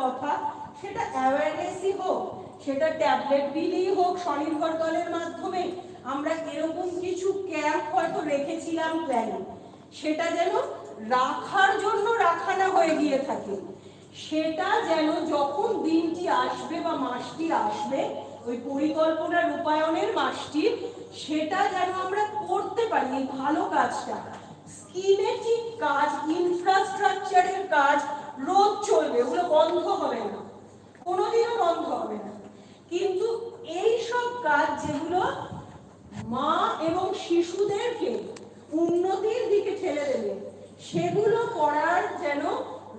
কথা, সেটা অ্যাওয়ারনেসই হোক, সেটা ট্যাবলেট দিলেই হোক, স্বনির্ভর দলের মাধ্যমে, আমরা এরকম কিছু ক্যাম্প হয়তো রেখেছিলাম প্ল্যানে সেটা যেন রাখার জন্য রাখা না হয়ে গিয়ে থাকে। সেটা যেন যখন দিনটি আসবে বা মাসটি আসবে, ওই পরিকল্পনা রূপায়ণের মাসটি, সেটা যেন আমরা করতে পারি এই ভালো কাজটা। স্কিমেটিক কাজ ইনফ্রাস্ট্রাকচারের কাজ রোজ চলবে, ওগুলো বন্ধ হবে না। কোনোদিনও বন্ধ হবে না। কিন্তু এই সব কাজ যেগুলো মা এবং শিশুদেরকে উন্নতির দিকে ঠেলে দেবে, সেগুলো করার যেন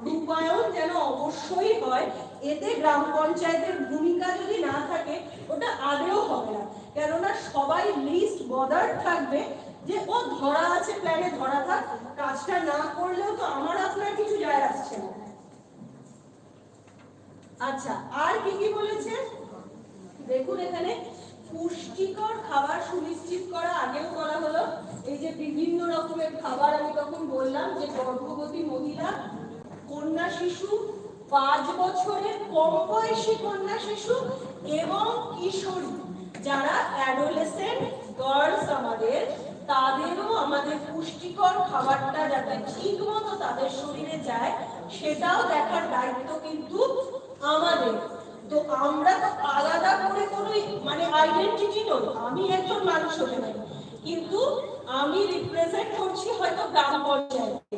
রূপায়ণ যেন অবশ্যই হয়, এতে গ্রাম পঞ্চায়েতের ভূমিকা যদি না থাকে, ওটা আদেও হবে না। কেননা সবাই লিস্ট বদার থাকবে যে, ও ধরা আছে প্ল্যানে, ধরা থাক, কাজটা না করলেও তো আমার আপনার কিছু যায় আসছে না। আচ্ছা আর কি কি বলেছে? দেখুন এখানে, পুষ্টিকর খাবার সুনিশ্চিত করা, আগেও বলা হলো, এই যে বিভিন্ন রকমের খাবার আমি তখন বললাম, যে গর্ভবতী মহিলা, কন্যা শিশু, পাঁচ বছরের কম বয়সী কন্যা শিশু এবং কিশোরী, যারা অ্যাডোলেসেন্ট গার্লস আমাদের, তাদেরও আমাদের পুষ্টিকর খাবারটা যাতে ঠিক মতো তাদের শরীরে যায় সেটাও দেখার দায়িত্ব কিন্তু আমাদের। তো আমরা তো আলাদা করে কোনো মানে আইডেন্টিটি নই। আমি একজন মানুষ হতে পারি। কিন্তু আমি রিপ্রেজেন্ট করছি হয়তো গ্রাম পঞ্চায়েতকে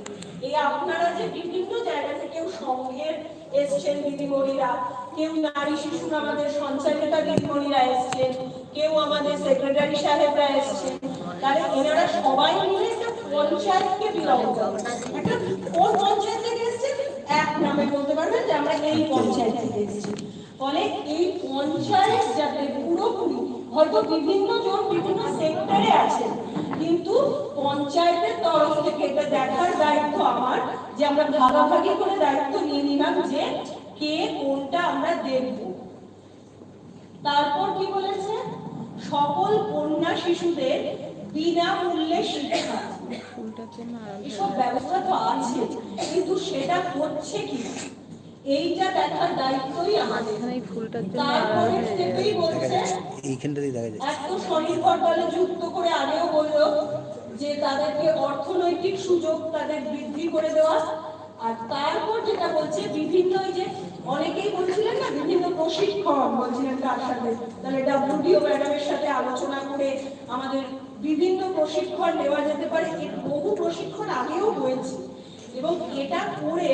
এই আপনারা যে বিভিন্ন জায়গা থেকে কেউ সংঘের এসছেন দিদিমণিরা, কেউ নারী শিশু আমাদের সঞ্চালিকা দিদিমণিরা এসছেন, কেউ আমাদের সেক্রেটারি সাহেবরা এসছেন। তাহলে এনারা সবাই মিলে একটা পঞ্চায়েতকে বিলং করে। একটা কোন পঞ্চায়েত থেকে নামে বলতে পারবেন যে আমরা এই পঞ্চায়েত থেকে এসেছি। ফলে এই পঞ্চায়েত যাতে পুরোপুরি, হয়তো বিভিন্ন জন বিভিন্ন সেক্টরে আছেন কিন্তু পঞ্চায়েতের তরফ থেকে এটা দেখার দায়িত্ব আমার যে আমরা ভাগাভাগি করে দায়িত্ব নিয়ে নিলাম যে কে কোনটা আমরা দেখব। তারপর কি বলেছে? সকল কন্যা শিশুদের বিনামূল্যে শিক্ষা। এসব ব্যবস্থা তো আছে কিন্তু সেটা হচ্ছে কি? এইটা দেখার দায়িত্বই আমাদের। এই ফুলটার জন্য তারপরে স্টেপেই বলছে এইখানটাতেই দেখা যায় এত স্বনির্ভর দলে যুক্ত করে আগেও বলল যে তাদেরকে অর্থনৈতিক সুযোগ তাদের বৃদ্ধি করে দেওয়া। আর তারপর যেটা বলছে বিভিন্ন ওই যে অনেকেই বলছিলেন না বিভিন্ন প্রশিক্ষণ বলছিলেন তার সাথে। তাহলে ডাব্লিউডিও ম্যাডামের সাথে আলোচনা করে আমাদের বিভিন্ন প্রশিক্ষণ নেওয়া যেতে পারে। এর বহু প্রশিক্ষণ আগেও হয়েছে। এবং এটা করে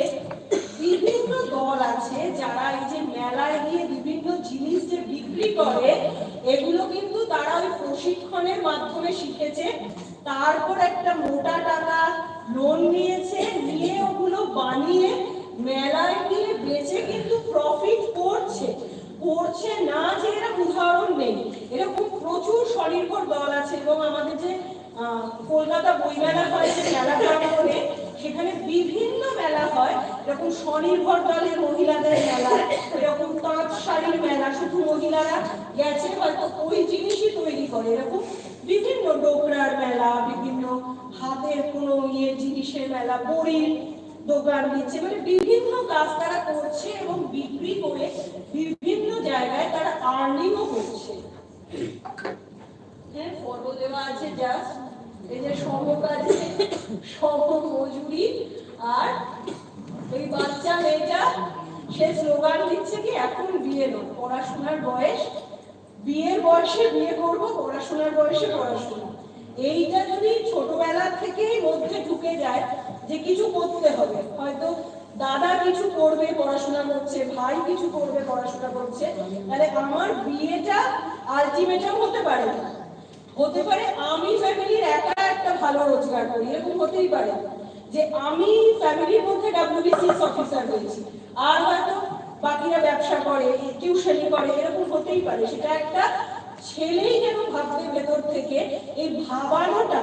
বিভিন্ন দল আছে যারা এই যে মেলায় গিয়ে বিভিন্ন জিনিস যে বিক্রি করে, এগুলো কিন্তু তারা ওই প্রশিক্ষণের মাধ্যমে শিখেছে। তারপর একটা মোটা টাকা লোন নিয়েছে, নিয়ে ওগুলো বানিয়ে মেলায় গিয়ে বেচে কিন্তু প্রফিট করছে। করছে না যে এরকম উদাহরণ নেই। এরকম প্রচুর স্বনির্ভর দল আছে এবং আমাদের যে কলকাতা বইমেলা হয়, যে মেলা প্রাঙ্গণে, সেখানে বিভিন্ন মেলা হয়। এরকম স্বনির্ভর দলের মহিলাদের মেলা এরকম তাঁত শাড়ির মেলা, শুধু মহিলারা গেছে, হয়তো ওই জিনিসই তৈরি করে। এরকম বিভিন্ন ডোকরার মেলা, বিভিন্ন হাতের কোনো ইয়ে জিনিসের মেলা, বড়ির দোকান দিচ্ছে। মানে বিভিন্ন কাজ তারা করছে এবং বিক্রি করে আর্নিংও করছে হ্যাঁ ফটো দেওয়া আছে জাস্ট এই যে সম কাজে আর এই বাচ্চা মেয়েটা, সে স্লোগান দিচ্ছে কি, এখন বিয়ে নো পড়াশোনার বয়স, বিয়ের বয়সে বিয়ে করব, পড়াশোনার বয়সে পড়াশোনা। এইটা যদি ছোটবেলা থেকেই মধ্যে ঢুকে যায় যে কিছু করতে হবে, হয়তো দাদা কিছু করবে, পড়াশোনা করছে, ভাই কিছু করবে, পড়াশোনা করছে, তাহলে আমার বিয়েটা আলটিমেটাম হতে পারে। না হতে পারে আমি ফ্যামিলির একা একটা ভালো রোজগার করি, এরকম হতেই পারে যে আমি ফ্যামিলির মধ্যে ডাব্লিউবিসিএস অফিসার হয়েছি। আর হয়তো বাকিরা ব্যবসা করে, টিউশনি করে, এরকম হতেই পারে। সেটা একটা ছেলেই যেন ভাববে ভেতর থেকে এই ভাবানোটা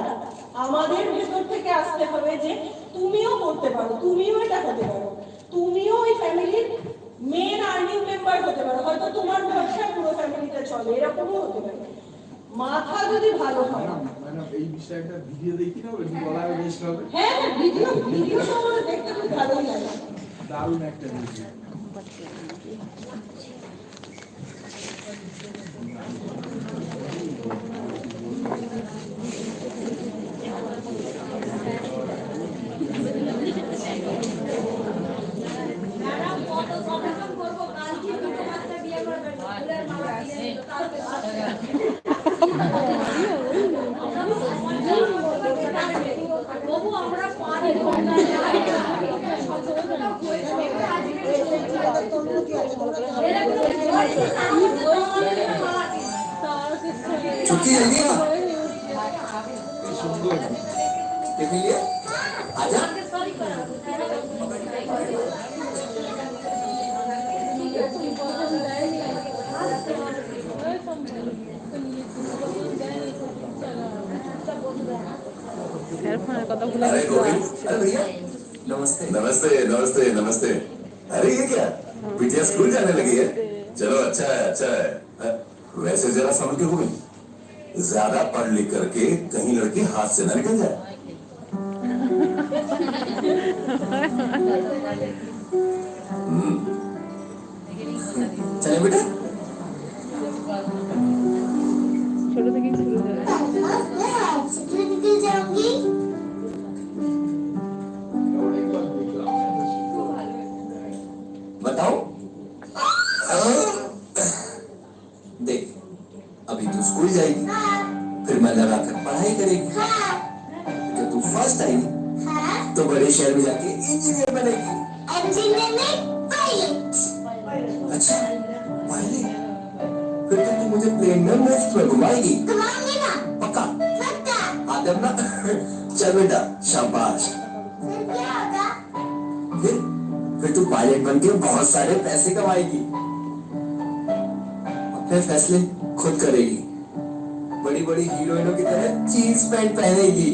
আমাদের ভেতর থেকে আসতে হবে যে তুমিও করতে পারো তুমিও এটা হতে পারো। তুমিও ওই ফ্যামিলির মেন আর্নিং মেম্বার হতে পারো। হয়তো তোমার ব্যবসায় পুরো ফ্যামিলিটা চলে এরকমও হতে পারে। মাথা যদি ভালো হয় এই বিষয়ে একটা ভিডিও দেখি না বলা বেশ হবে? হ্যাঁ ভিডিও ভিডিও সম্বন্ধে দেখতে খুব ভালোই লাগে। দারুণ একটা ভিডিও अरे ये क्या? बिटिया स्कूल जाने लगी है? चलो अच्छा है अच्छा है। वैसे जरा समझ के हुई ज़्यादा पढ़ लिख करके कहीं लड़की हाथ से ना निकल जाए। हम्म। चले बेटा। छोड़ो तो देखिए शुरू आदम ना चल बेटा शाबाश। फिर फिर तू पायलट बन के बहुत सारे पैसे कमाएगी। अपने फैसले खुद करेगी। बड़ी बड़ी हीरोइनों की तरह जीन्स पैंट पहनेगी।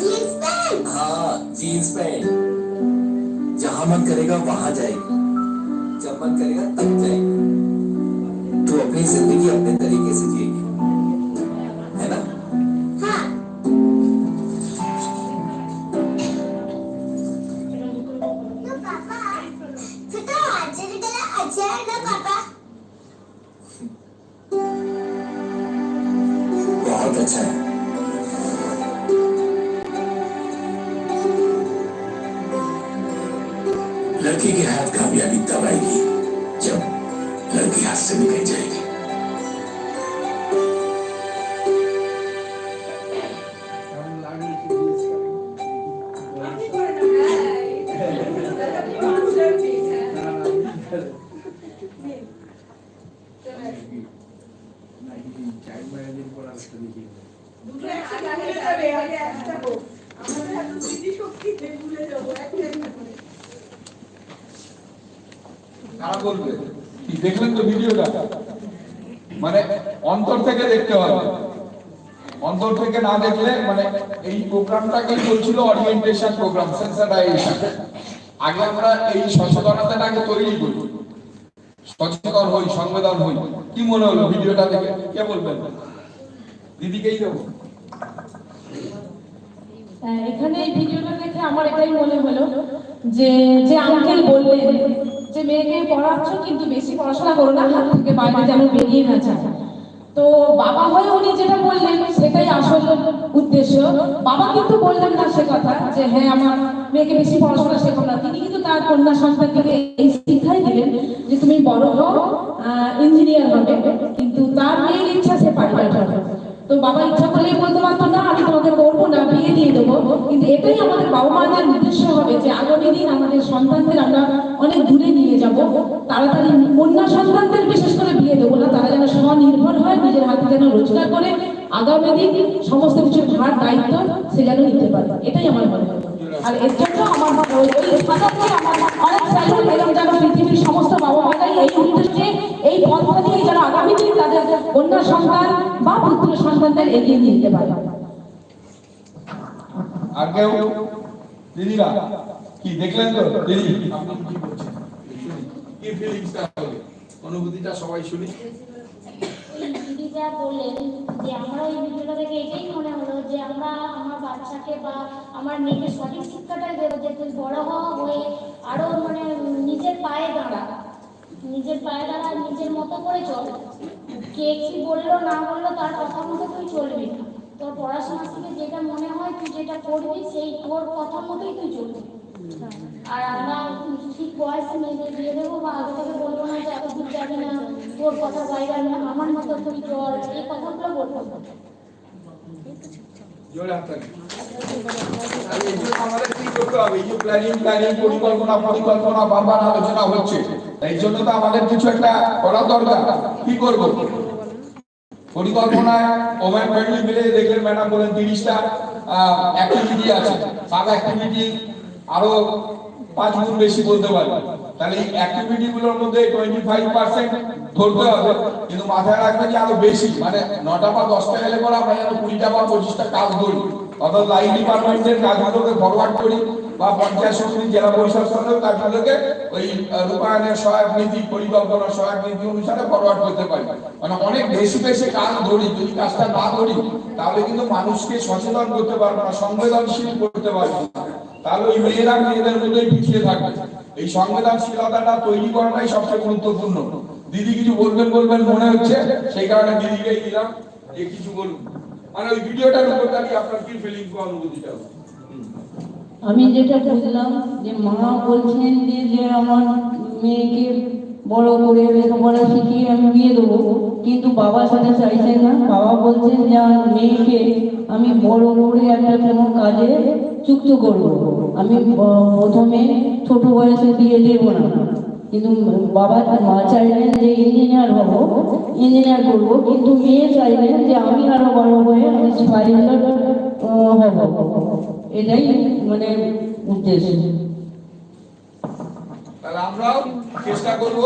Jeans pant? हाँ जीन्स पैंट। जहाँ मन करेगा वहाँ जाएगी। जब मन करेगा तब जाएगी। तू अपनी ज़िंदगी अपने तरीके से लड़की के हाथ कामयाबी तब आएगी जब लड़की हाथ से निकल जाएगी। কারা বলবে কি, দেখলেন তো ভিডিওটা? মানে অন্তর থেকে দেখতে হবে। অন্তর থেকে না দেখলে মানে এই প্রোগ্রামটাকে চলছিল অরিয়েন্টেশন প্রোগ্রাম সেন্সারাইজেশন আগে আমরা এই সচেতনতাটাকে তৈরি করি। সচেতন হই, সংবেদন হই। কি মনে হলো ভিডিওটা দেখে? কে বলবেন দিদিকেই দেবো। এখানে এই ভিডিওটা দেখে আমার এটাই মনে হলো যে যে আঙ্কেল বললেন যে মেয়েকে পড়াচ্ছ কিন্তু বেশি পড়াশোনা করো না, হাত থেকে বাইরে যেন বেরিয়ে না যায়। তো বাবা হয়ে উনি যেটা বললেন, সেটাই আসল উদ্দেশ্য। বাবা কিন্তু বললেন না সে কথা, যে হ্যাঁ আমার মেয়েকে বেশি পড়াশোনা শেখো না। তিনি কিন্তু তার কন্যা সন্তানকে এই শিক্ষাই দিলেন যে তুমি বড় হও ইঞ্জিনিয়ার হবে। কিন্তু তার মেয়ের ইচ্ছা সে পাইলট হবে। তো বাবা ইচ্ছা করলেই বলতে পারতো না আমি তোমাকে করব না, বিয়ে দিয়ে দেবো। কিন্তু এটাই আমাদের বাবা মাদের উদ্দেশ্য হবে যে আগামী দিন আমাদের সন্তানদের আমরা অনেক দূরে নিয়ে যাব। তাড়াতাড়ি কন্যা সন্তানদের বিশেষ করে বিয়ে দেবো না, তারা যেন স্বনির্ভর হয়, নিজের হাতে যেন রোজগার করে। আগামী দিন সমস্ত কিছুর ভার দায়িত্ব সে যেন নিতে পারে। এটাই আমার মনে হয়। আর এর জন্য আমার অনেক স্যালুট এবং যেন পৃথিবীর সমস্ত বাবা মারাই এই উদ্দেশ্যে, এই পথটা দিয়ে যেন আগামী দিন কন্যা সন্তান বা পুত্র সন্তানদের এগিয়ে নিয়ে যেতে পারে। আর কেউ? দিদিরা কি দেখলেন তো? দিদি। আপনি কি বলছেন? কি ফিলিংসটা হবে? অনুভূতিটা সবাই শুনি। বললেন যে আমরা এই ভিডিওটা থেকে এটাই মনে হলো যে আমরা আমার বাচ্চাকে বা আমার মেয়েকে সঠিক শিক্ষাটাই দেবো যে তুই বড় হওয়া হয়ে আরও মানে নিজের পায়ে দাঁড়া। নিজের পায়ে দাঁড়া, নিজের মতো করে চল। কে কি বলল, না বলল, তার কথা মতো তুই চলবি তোর পড়াশোনা থেকে যেটা মনে হয় তুই যেটা করবি, সেই তোর কথা মতোই তুই চলবি। আর আমরা ঠিক বয়সে মেয়েদের দিয়ে দেবো বা আগে থেকে বলব না যে এত দূর যাবি না, তোর কথা বাইরে না, আমার মতো তুই চল, এই কথাগুলো বলব। আমাদের কি করতে হবে? প্ল্যানিং প্ল্যানিং পরিকল্পনা পরিকল্পনা, বারবার আলোচনা হচ্ছে। এই জন্য তো আমাদের কিছু একটা করা দরকার। কি করব? পরিকল্পনায় ওমেন ফ্রেন্ডলি মিলে দেখলেন ম্যাডাম বলেন তিরিশটা অ্যাক্টিভিটি আছে। সাব অ্যাক্টিভিটি আরও পাঁচ গুণ বেশি বলতে পারি। তাহলে এই অ্যাক্টিভিটি গুলোর মধ্যে টোয়েন্টি ফাইভ পার্সেন্ট ধরতে হবে। কিন্তু মাথায় রাখবেন যে আরও বেশি। মানে নটা বা দশটা গেলে পরে আমরা যেন কুড়িটা বা পঁচিশটা কাজ ধরি অর্থাৎ ডিপার্টমেন্টের কাজগুলোকে ফরওয়ার্ড করি বা পঞ্চায়েত সমিতি জেলা পরিষদ কাজগুলোকে ওই রূপায়ণের সহায়ক নীতি পরিকল্পনা সহায়ক নীতি অনুসারে ফরওয়ার্ড করতে পারি। মানে অনেক বেশি বেশি কাজ ধরি, যদি কাজটা না ধরি, তাহলে কিন্তু মানুষকে সচেতন করতে পারব না, সংবেদনশীল করতে পারব না। তাহলে ওই মেয়েরা মেয়েদের মধ্যেই পিছিয়ে থাকবে। এই সংবেদনশীলতাটা তৈরি করাটাই সবচেয়ে গুরুত্বপূর্ণ। দিদি কিছু বলবেন বলবেন মনে হচ্ছে? সেই কারণে দিদিকেই দিলাম। যে কিছু বলুন। মানে ওই ভিডিওটার উপর দাঁড়িয়ে আপনার কি ফিলিংস বা অনুভূতিটা আমি যেটা বুঝলাম যে মা বলছেন যে যে আমার মেয়েকে বড় করে লেখাপড়া শিখিয়ে আমি বিয়ে দেবো, কিন্তু বাবা সেটা চাইছেন না। বাবা বলছেন যে আমার মেয়েকে আমি বড় করে একটা কোনো কাজে যুক্ত করব। আমি প্রথমে ছোট বয়সে বিয়ে দেব না। কিন্তু বাবা মা চাইলেন যে ইঞ্জিনিয়ার হব। ইঞ্জিনিয়ার করব, কিন্তু মেয়ে চাইলেন যে আমি আরও বড় হয়ে আমি পাইলট হব। এটাই মানে উদ্দেশ্য। আমরাও চেষ্টা করব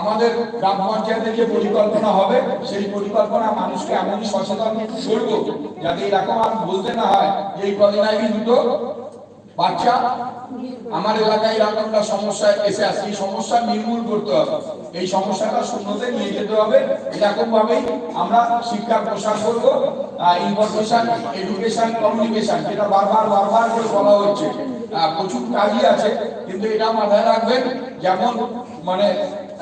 আমাদের গ্রাম পঞ্চায়েতে যে পরিকল্পনা হবে, সেই পরিকল্পনা মানুষকে এমনই সচেতন করব, যাতে এরকম আর বলতে না হয় যে এই কদিন আগে দুটো বাচ্চা, আমার এলাকায় এরকম সমস্যা এসে আসছে। এই সমস্যা নির্মূল করতে হবে। এই সমস্যাটা শূন্যতে নিয়ে যেতে হবে। এরকম ভাবেই আমরা শিক্ষার প্রসার করব। ইনফরমেশন, এডুকেশন, কমিউনিকেশন, যেটা বারবার বারবার করে বলা হচ্ছে। প্রচুর কাজই আছে, কিন্তু এটা মাথায় রাখবেন, যেমন মানে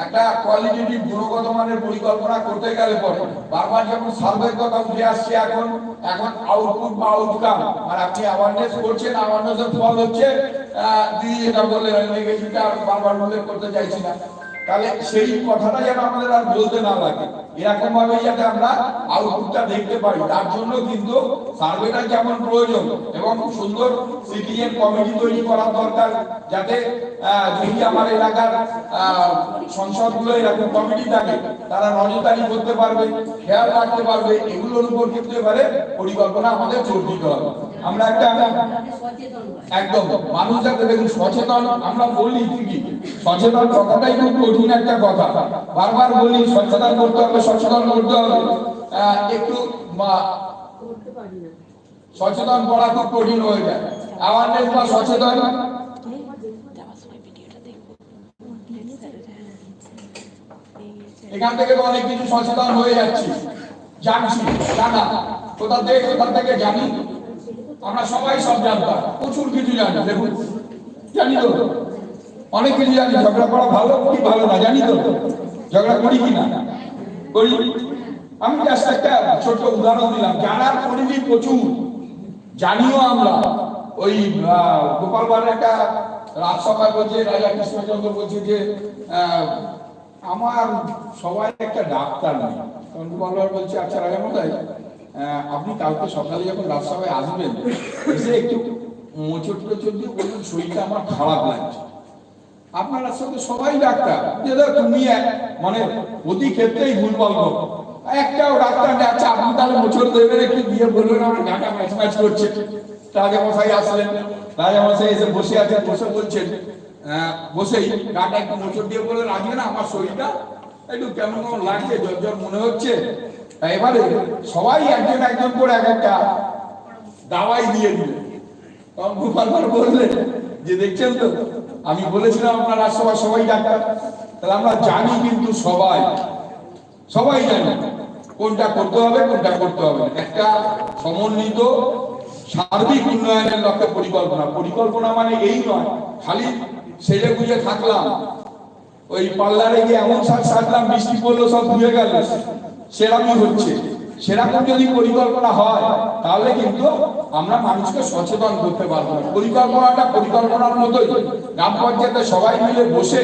একটা কোয়ালিটেটিভ গুণগত মানের পরিকল্পনা করতে গেলে পরে বারবার যখন সার্ভের কথা উঠে আসছে এখন এখন আউটপুট বা আউটকাম আর আপনি অ্যাওয়ারনেস করছেন অ্যাওয়ারনেসের ফল হচ্ছে দিদি যেটা বললেন বারবার উল্লেখ করতে চাইছি না। তাহলে সেই কথাটা যেন আমাদের আর বলতে না লাগে। এরকম ভাবে যাতে আমরা আউটপুটটা দেখতে পারি। তার জন্য কিন্তু সার্ভেটা যেমন প্রয়োজন এবং সুন্দর সিটিএন কমিটি তৈরি করা দরকার, যাতে যদি আমার এলাকার সংসদগুলো এরকম কমিটি থাকে, তারা নজরদারি করতে পারবে, খেয়াল রাখতে পারবে, এগুলোর উপর কিন্তু এবারে পরিকল্পনা আমাদের জোর দিতে হবে। আমরা একটা একদম, মানুষ যাতে দেখুন সচেতন, আমরা বলি ঠিকই। সচেতন কথাটাই খুব কঠিন একটা কথা। বারবার বলি, সচেতন করতে হবে, সচেতন করতে হবে। একটু সচেতন করা খুব কঠিন হয়ে যায়। অ্যাওয়ারনেস বা সচেতন? এখান থেকে তো অনেক কিছু সচেতন হয়ে যাচ্ছি। জানছি, জানা। কোথা থেকে কোথা থেকে জানি? আমরা সবাই সব জানতাম। প্রচুর কিছু জানি দেখুন জানি তো অনেক কিছু জানি ঝগড়া করা ভালো কি ভালো না জানি তো ঝগড়া করি কি না? করি? আমি জাস্ট একটা ছোট উদাহরণ দিলাম। জানার পরিধি প্রচুর জানিও আমরা। ওই আহ, গোপালবাড়ির একটা রাজসভায় বলছে রাজা কৃষ্ণচন্দ্র বলছে যে আমার সবাই একটা ডাক্তার নেই। তখন গোপালবার বলছে আচ্ছা রাজা মশাই আপনি কালকে সকালে যখন রাজসভায় আসবেন, এসে একটু মোচট টোচট বলুন, শরীরটা আমার খারাপ লাগছে। আপনার সাথে সবাই ডাক্তার। দাদা, তুমি মানে প্রতি ক্ষেত্রেই ভুল বলব একটাও ডাক্তার নেই। আচ্ছা আপনি তাহলে মোচড় দেবেন একটু দিয়ে বলবেন, আমার গাটা ম্যাচ ম্যাচ করছে। রাজা মশাই আসলেন। রাজা মশাই এসে বসে আছেন বসে বলছেন বসেই গাটা একটু মোচড় দিয়ে বললেন, আজকে না আমার শরীরটা একটু কেমন কেমন লাগছে জ্বর জ্বর মনে হচ্ছে? এবারে সবাই একজন একজন করে এক একটা দাওয়াই দিয়ে দিলেন তখন গোপাল ভাঁড় বললেন, যে দেখছেন তো, আমি বলেছিলাম আপনার রাজসভা সবাই ডাক্তার। তাহলে আমরা জানি কিন্তু সবাই সবাই জানি কোনটা করতে হবে, কোনটা করতে হবে একটা সমন্বিত সার্বিক উন্নয়নের লক্ষ্যে পরিকল্পনা। পরিকল্পনা মানে এই নয়, খালি সেজে গুজে থাকলাম। ওই পার্লারে গিয়ে এমন সাজ সাজলাম বৃষ্টি পড়ল, সব ধুয়ে গেল। সেরকমই হচ্ছে। সেরকম যদি পরিকল্পনা হয়, তাহলে কিন্তু আমরা মানুষকে সচেতন করতে পারব পরিকল্পনাটা পরিকল্পনার মতোই। গ্রাম পঞ্চায়েতে সবাই মিলে বসে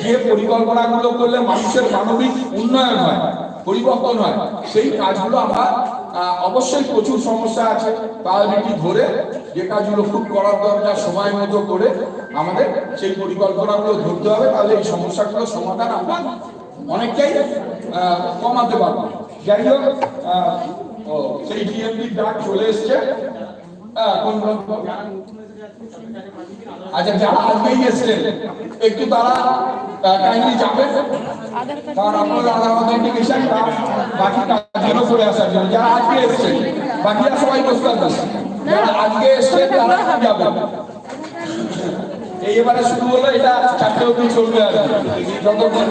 গিয়ে পরিকল্পনাগুলো করলে মানুষের মানবিক উন্নয়ন হয়, পরিবর্তন হয়। সেই কাজগুলো আমরা অবশ্যই প্রচুর সমস্যা আছে। প্রায়োরিটি ধরে যে কাজগুলো খুব করার দরকার সময় মতো করে আমাদের সেই পরিকল্পনাগুলো ধরতে হবে। তাহলে এই সমস্যাগুলো সমাধান আমরা অনেকটাই কমাতে পারব। যাই হোক সেই ডিএমপি ডাক চলে এসছে। আচ্ছা যারা আজকেই এসছেন, একটু তারা কাইন্ডলি যাবেন। কারণ আধার অথেন্টিকেশন বাকি কাজগুলো করে আসার জন্য। যারা আজকে এসছেন, বাকিরা সবাই বসতে যারা আজকে এসছেন, তারা যাবেন। এবারে শুরু হলো, এটা চারটে অবধি চলবে আর। যতক্ষণ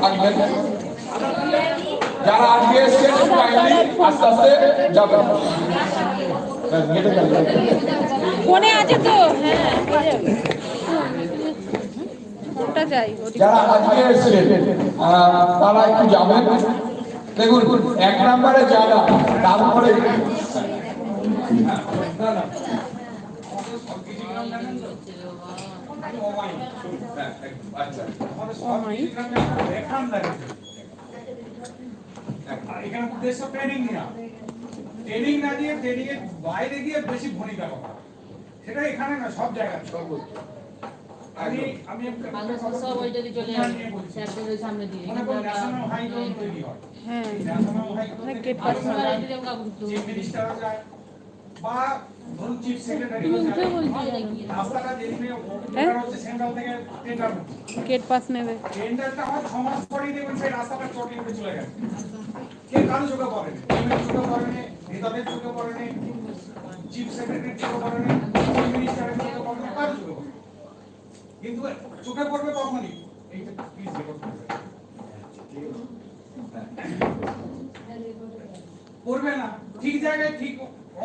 থাকবেন। যারা আজকে এসছেন কাইন্ডলি আস্তে আস্তে যাবেন হ্যাঁ, আছে তো? হ্যাঁ যারা আজকে এসেছেন তারা একটু যাবেন। দেখুন এক নম্বরে যারা তারপরে এখানে উদ্দেশ্য ট্রেনিং নেওয়া ট্রেনিং না দিয়ে ট্রেনিং এর বাইরে গিয়ে বেশি ভূমিকা করা সেটা এখানে না সব জায়গায়। আমি আমি চলে আসে। স্যারদের সামনে দিয়ে ন্যাশনাল তৈরি হয়। হ্যাঁ। ন্যাশনাল পাস যায় বা ধরুন চিফ সেক্রেটারি রাস্তাটা যেদিনে টেন্ডার হচ্ছে সেন্ট্রাল থেকে টেন্ডার হচ্ছে গেট পাস নেবে টেন্ডারটা হয় ছ মাস পরেই দেখবেন সেই রাস্তাটা চটে উঠে চলে গেছে কেউ কারও চোখে পড়েনি এমএলএ চোখে পড়েনি নেতাদের চোখে পড়েনি চিফ সেক্রেটারি চোখে পড়েনি চিফ মিনিস্টারের চোখে পড়েনি কারও চোখে পড়েনি কিন্তু চোখে পড়বে তখনই এইটা প্লিজ রেকর্ড করবে পড়বে না ঠিক জায়গায় ঠিক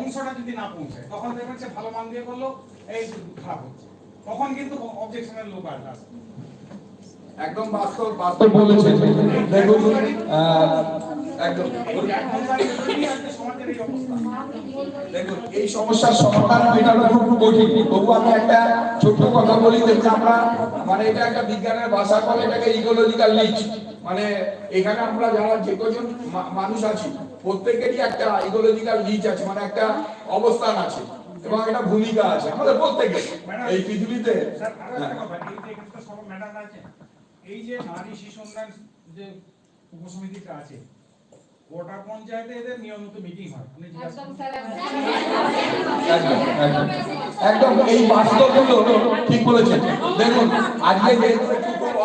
অংশটা যদি না পৌঁছায়, তখন দেখবেন সে ভালো মান দিয়ে করল এই খারাপ হচ্ছে। তখন কিন্তু অবজেকশনের লোক আসবে একদম বাস্তব বাস্তব বলেছেন। দেখুন সমস্যার সমাধান তবু একটা ছোট্ট কথা বলি দেখুন আমরা মানে এটা একটা বিজ্ঞানের ভাষা এটাকে মানে এখানে আমরা যারা যে কজন মানুষ আছি প্রত্যেকেরই একটা ইকোলজিক্যাল রিচ আছে মানে একটা অবস্থান আছে এবং একটা ভূমিকা আছে আমাদের প্রত্যেকের এই পৃথিবীতে কথা এই যে নারী শিশু উন্নয়ন যে উপসমিতিটা আছে গোটা পঞ্চায়েতে এদের নিয়মিত মিটিং হয়। একদম, একদম। একদম এই বাস্তবগুলো ঠিক বলেছেন দেখুন আজকে যে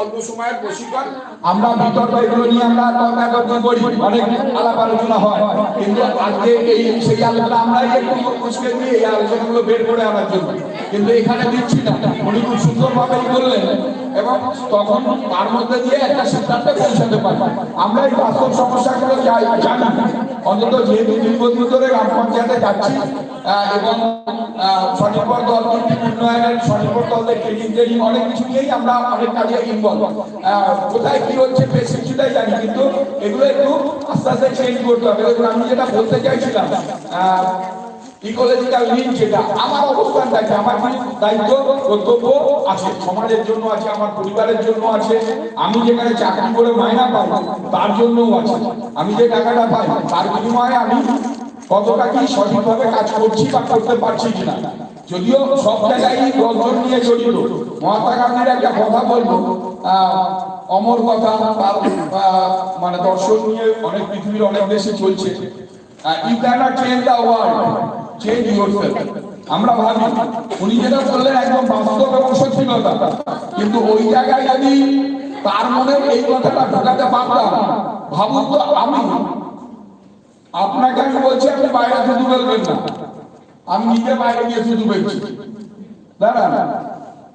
অল্প সময়ের প্রশিক্ষণ। আমরা বিতর্ক এগুলো নিয়ে আমরা তর্কাতর্ক করি। অনেক আলাপ আলোচনা হয়। কিন্তু আজকে এই সেই আলোচনা আমরাই একটু মুশকে দিয়ে এই আলোচনাগুলো বের করে আনার জন্য। কিন্তু এখানে দিচ্ছি না। উনি খুব সুন্দরভাবে বললেন এবং তখন তার মধ্যে দিয়ে একটা সিদ্ধান্তে পৌঁছাতে পারি। আমরা এই বাস্তব সমস্যাগুলো জানি। অন্তত যেহেতু দীর্ঘদিন ধরে গ্রাম পঞ্চায়েতে যাচ্ছি এবং স্বনির্ভর দল উন্নয়নের স্বনির্ভর দলদের ট্রেনিং অনেক কিছু নিয়েই আমরা অনেক কাজে ইনভলভ কোথায় কি হচ্ছে বেশ কিছুটাই জানি, কিন্তু এগুলো একটু আস্তে আস্তে চেঞ্জ করতে হবে। আমি যেটা বলতে চাইছিলাম ইকোলজিক্যাল লিঙ্ক যেটা, আমার অবস্থানটা কি আমার কি দায়িত্ব, কর্তব্য আছে, সমাজের জন্য আছে, আমার পরিবারের জন্য আছে, আমি যেখানে চাকরি করে মাইনা পাই, তার জন্যও আছে। আমি যে টাকাটা পাই, তার বিনিময়ে আমি কতটা কি সঠিকভাবে কাজ করছি বা করতে পারছি কিনা। যদিও সব জায়গায় দলজন নিয়ে জড়িত, মহাত্মা গান্ধীর একটা কথা বলব অমর কথা তার মানে দর্শন নিয়ে অনেক পৃথিবীর অনেক দেশে চলছে। You can't change the world. Change yourself আমরা ভাবি উনি যেটা বললেন একদম বাস্তব এবং সত্যিকতা। কিন্তু ওই জায়গায় যদি তার মনে এই কথাটা ঢোকাতে পারতাম। ভাবুন তো আমি আপনাকে আমি বলছি আপনি বাইরে শুধু বলবেন না। আমি নিজে বাইরে গিয়ে শুধু বলছি। দাঁড়ান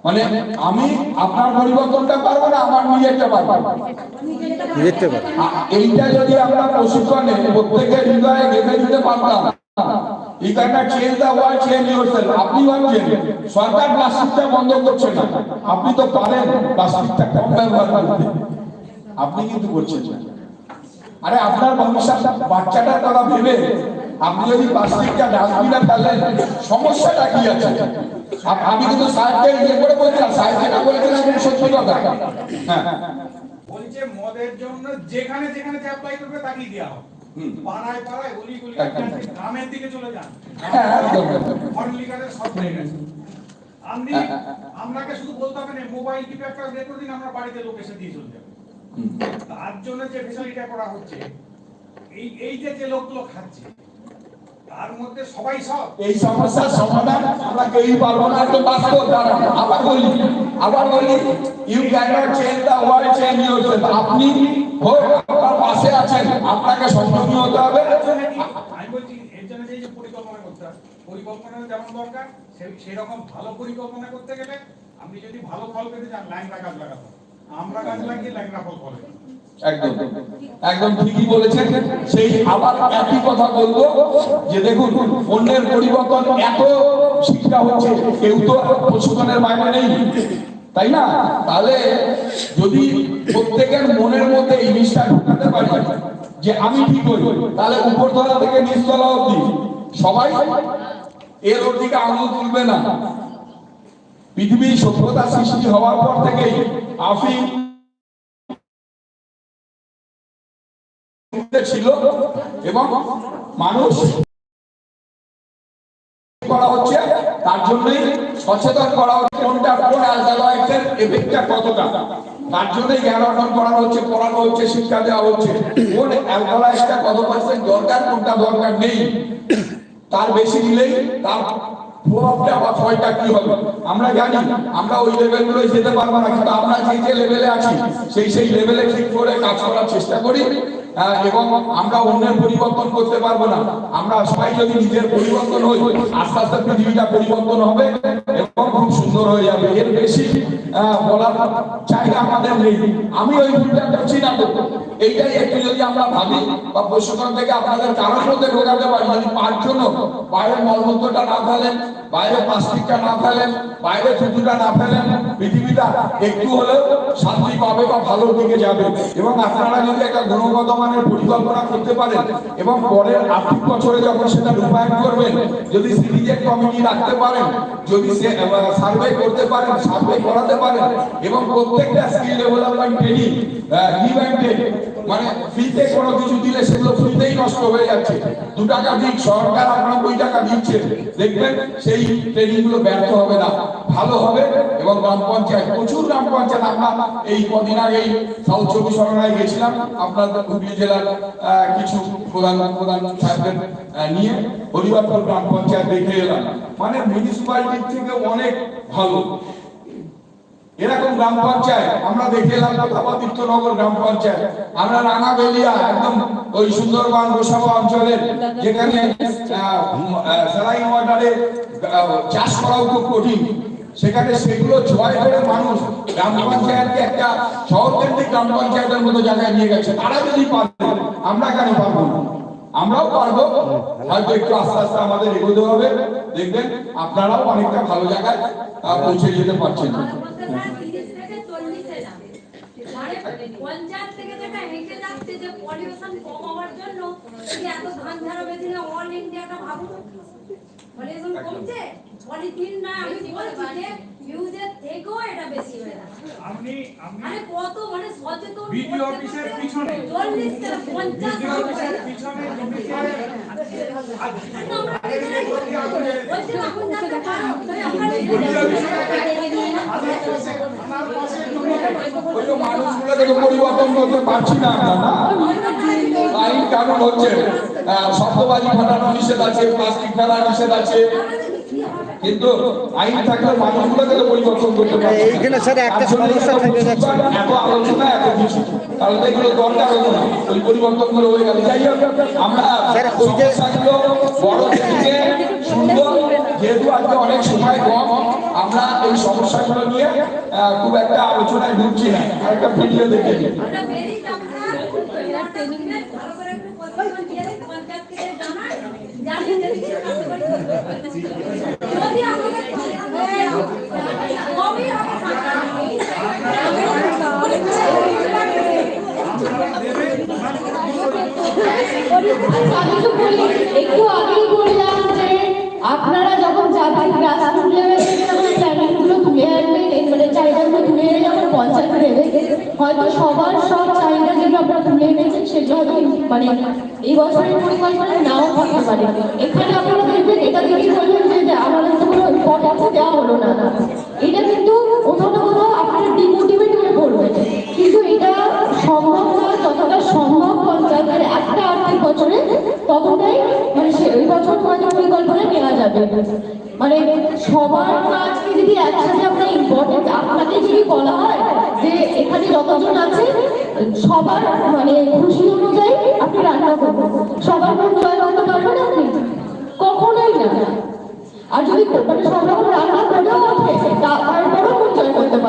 মানে আমি আপনার পরিবর্তনটা পারব না আমার নিজেরটা পারব এইটা যদি আমরা প্রশিক্ষণে প্রত্যেকের হৃদয়ে গেঁথে দিতে পারতাম You cannot change the world, change. আপনি ভাবছেন সরকার প্লাস্টিকটা বন্ধ করছে না। আপনি তো পারেন প্লাস্টিকটা। কম ব্যবহার করতে আপনি কিন্তু করছেন না। আরে আপনার ভবিষ্যৎ বাচ্চাটার কথা ভেবে আপনি যদি প্লাস্টিকটা ডাস্টবিনে ফেলেন সমস্যাটা কি আছে? আমি কিন্তু সাহেবকে ইয়ে করে বলছিলাম সাহেব যেটা বলেছেন সত্যি কথা। হ্যাঁ। বলছে মদের জন্য যেখানে যেখানে অ্যাপ্লাই করবে তাকেই দেওয়া হবে। পাড়ায় পাড়ায় গলি গলি গ্রামের দিকে চলে যান। একদম, একদম। হর্নলিকারের সব হয়ে গেছে। আপনি। আপনাকে শুধু বলতে হবে না মোবাইল টিপে একটা রেকর্ড দিন আমরা বাড়িতে লোক এসে দিয়ে চলে যাবে। তার জন্য যে ফেসিলিটিটা করা হচ্ছে এই এই যে যে লোকগুলো খাচ্ছে তার মধ্যে সবাই সব এই সমস্যার সমাধান আমরা কেউই পারব না তো বাস্তব আবার বলি আবার বলি you can't change the world change yourself আপনি হোক আপনার পাশে আছেন আপনাকে সম্মানীয় হতে হবে? আমি বলছি এর জন্য যে পরিকল্পনা করতে হবে পরিকল্পনা যেমন দরকার সেরকম ভালো পরিকল্পনা করতে গেলে আপনি যদি ভালো ফল পেতে চান গাছ লাগাতে আমরা গাছ লাগিয়ে ল্যাংড়া ফল ফলে। একদম একদম ঠিকই বলেছেন। সেই আবার একই কথা বলব যে দেখুন অন্যের পরিবর্তন এত শিক্ষা হচ্ছে কেউ তো প্রশিক্ষণের বাইরে নেই। তাই না? তাহলে যদি প্রত্যেকের মনের মধ্যে এই জিনিসটা ঢুকাতে পারি যে আমি কি করি, তাহলে উপরতলা থেকে নিচতলা অবধি সবাই এর ওর দিকে আঙুল তুলবে না। পৃথিবীর সভ্যতা সৃষ্টি হওয়ার পর থেকেই আফিম ছিল এবং মানুষ করা হচ্ছে, তার জন্যই সচেতন করা হচ্ছে, কোনটা কোন এফেক্টটা কতটা। তার জন্যই জ্ঞান অর্জন করানো হচ্ছে, পড়ানো হচ্ছে, শিক্ষা দেওয়া হচ্ছে। কোন কত পার্সেন্ট দরকার, কোনটা দরকার নেই। তার বেশি নিলেই তার প্রভাবটা বা কি হবে? আমরা জানি, আমরা ওই লেভেল লেভেলগুলো যেতে পারব না, কিন্তু আমরা যে যে লেভেলে আছি, সেই সেই লেভেলে ঠিক করে কাজ করার চেষ্টা করি। এবং আমরা অন্যের পরিবর্তন করতে পারব না। আমরা সবাই যদি নিজের পরিবর্তন হই, আস্তে আস্তে পৃথিবীটা পরিবর্তন হবে এবং খুব সুন্দর হয়ে যাবে। এর বেশি বলার চাহিদা আমাদের নেই। আমি ওই ভুলটা করছি না এইটাই একটু যদি আমরা ভাবি, বা প্রশিক্ষণ থেকে আপনাদের কারোর মধ্যে ঢোকাতে পারি যদি পাঁচ জন্য বাইরে মলমূত্রটা না ফেলেন বাইরে প্লাস্টিকটা না ফেলেন, বাইরে থুতুটা না ফেলেন, পৃথিবীটা একটু হলেও শান্তি পাবে বা ভালোর দিকে যাবে। এবং আপনারা যদি একটা গুণগত মানের পরিকল্পনা করতে পারেন, এবং পরের আর্থিক বছরে যখন সেটা রূপায়ণ করবেন, যদি সিটিজেন কমিটি রাখতে পারেন, যদি সে সার্ভে করতে পারেন, সার্ভে করাতে পারেন, এবং প্রত্যেকটা স্কিল ডেভেলপমেন্ট ট্রেনিং টেক মানে ফ্রিতে কোনো কিছু দিলে সেগুলো ফ্রিতেই নষ্ট হয়ে যাচ্ছে। দু টাকা দিক, সরকার আটানব্বই টাকা দিচ্ছে। দেখবেন সেই ট্রেনিংগুলো ব্যর্থ হবে না। ভালো হবে এবং গ্রাম পঞ্চায়েত প্রচুর গ্রাম পঞ্চায়েত আমরা এই কদিন আগে সাউথ চব্বিশ পরগনায় গেছিলাম আপনাদের হুগলি জেলার কিছু প্রধান প্রধান সাহেবদের নিয়ে। হরিবারপুর গ্রাম পঞ্চায়েত দেখে এলাম। মানে মিউনিসিপালিটির থেকে অনেক ভালো। এরকম গ্রাম পঞ্চায়েত, আমরা দেখে এলাম গ্রাম পঞ্চায়েত। আমরা রাঙাবেলিয়া একদম ওই সুন্দরবন, গোসাবা অঞ্চলের, যেখানে ওয়াটারে চাষ করাও খুব কঠিন। সেখানে সেগুলো জয় করে মানুষ গ্রাম পঞ্চায়েতকে একটা শহর কেন্দ্রিক গ্রাম পঞ্চায়েতের মতো জায়গায় নিয়ে গেছে। তারা যদি পারবে, আমরা কেন পারব না? আমরাও পারব। হয়তো একটু আস্তে আস্তে আমাদের এগোতে হবে। দেখবেন, আপনারাও অনেকটা ভালো জায়গায় পৌঁছে যেতে পারছেন। পঞ্চায়েত থেকে যেটা হেঁটে যাচ্ছে যে পলিউশন কম হওয়ার জন্য এত ধান বেশি না অল ইন্ডিয়াটা ভাবুন পলিউশন কমছে পলিথিন না আমি বলছি থেকেও এটা বেশি হয়ে যাচ্ছে আপনি মানে কত মানে সচেতন বিডিও অফিসের পিছনে। থেকে বিডিও অফিসের পিছনে মানুষগুলোকে পরিবর্তন করতে পারছি না আমরা না? আইন কানুন হচ্ছে। আহ, শব্দবাজি ফাটানো নিষেধ আছে প্লাস্টিক ফেলা নিষেধ আছে। কিন্তু আইন থাকলে মানুষগুলোকে তো পরিবর্তন করতে পারছে না। এইখানে স্যার একটা সমস্যা থেকে যাচ্ছে। এত আলোচনা এত কিছু তাহলে তো এগুলো দরকার হলো না। ওই পরিবর্তন করে হয়ে গেল। যাই হোক আমরা সমস্যাগুলো বড় থেকে সুন্দর। যেহেতু আজকে অনেক সময় কম আমরা এই সমস্যাগুলো নিয়ে খুব একটা আলোচনায় ঢুকছি না। একটা ভিডিও দেখে নিই। আমরা বেরিয়ে যাব না, ভালো করে একটু প্রশিক্ষণ দিয়ে দিই, পঞ্চায়েত থেকে জানাই, জানিয়ে যদি কিছু করতে পারে যদি আমাকে কবি আমি তো বলি একটু আগেই বললাম যে আপনারা যখন যাবেন তুলে প্ল্যানিংগুলো তুলে আনবেন মানে চাহিদাগুলো তুলে এনে যখন পঞ্চায়েত দেবে হয়তো সবার সব চাহিদা যেগুলো আপনারা তুলে এনেছেন, সেগুলো হয়তো মানে এই বছরের পরিকল্পনা নাও থাকতে পারে। এখানে আপনারা দেখবেন, এটা দেখে বলবেন যে যে আমাদের তো কোনো দেওয়া হলো না। এটা কিন্তু কোথাও না কোথাও আপনারা ডিমোটিভেট হয়ে পড়বে কিন্তু এটা সম্ভব নয় যতটা সম্ভব পঞ্চায়েতের একটা আর্থিক বছরে ততটাই মানে ওই বছর পরিকল্পনা নেওয়া যাবে। মানে সবার কাজকে যদি একসাথে আপনার ইম্পর্টেন্স আপনাকে যদি বলা হয় যে এখানে যতজন আছে, সবার মানে খুশি অনুযায়ী আপনি রান্না করবেন। সবার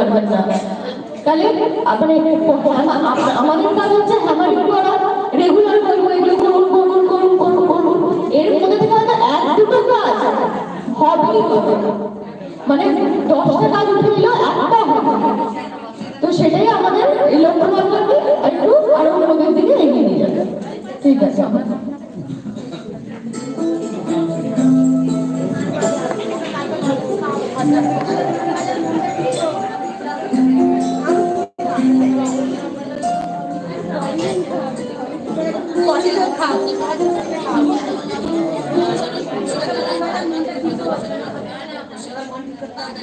জয় পারবেন না তাহলে আপনি আমাদের কাজ হচ্ছে হ্যামারিং করা রেগুলার করব এগুলো করুন করুন করুন করুন করুন এর মধ্যে থেকে হয়তো এক দুটো কাজ হবেই হবে। মানে দশটা কাজ উঠে দিলেও একটা হবে তো সেটাই আমাদের এই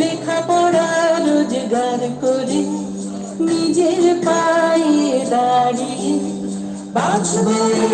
লেখাপড়া রোজগার করে নিজের পায়ে দাঁড়িয়ে বাঁচবে।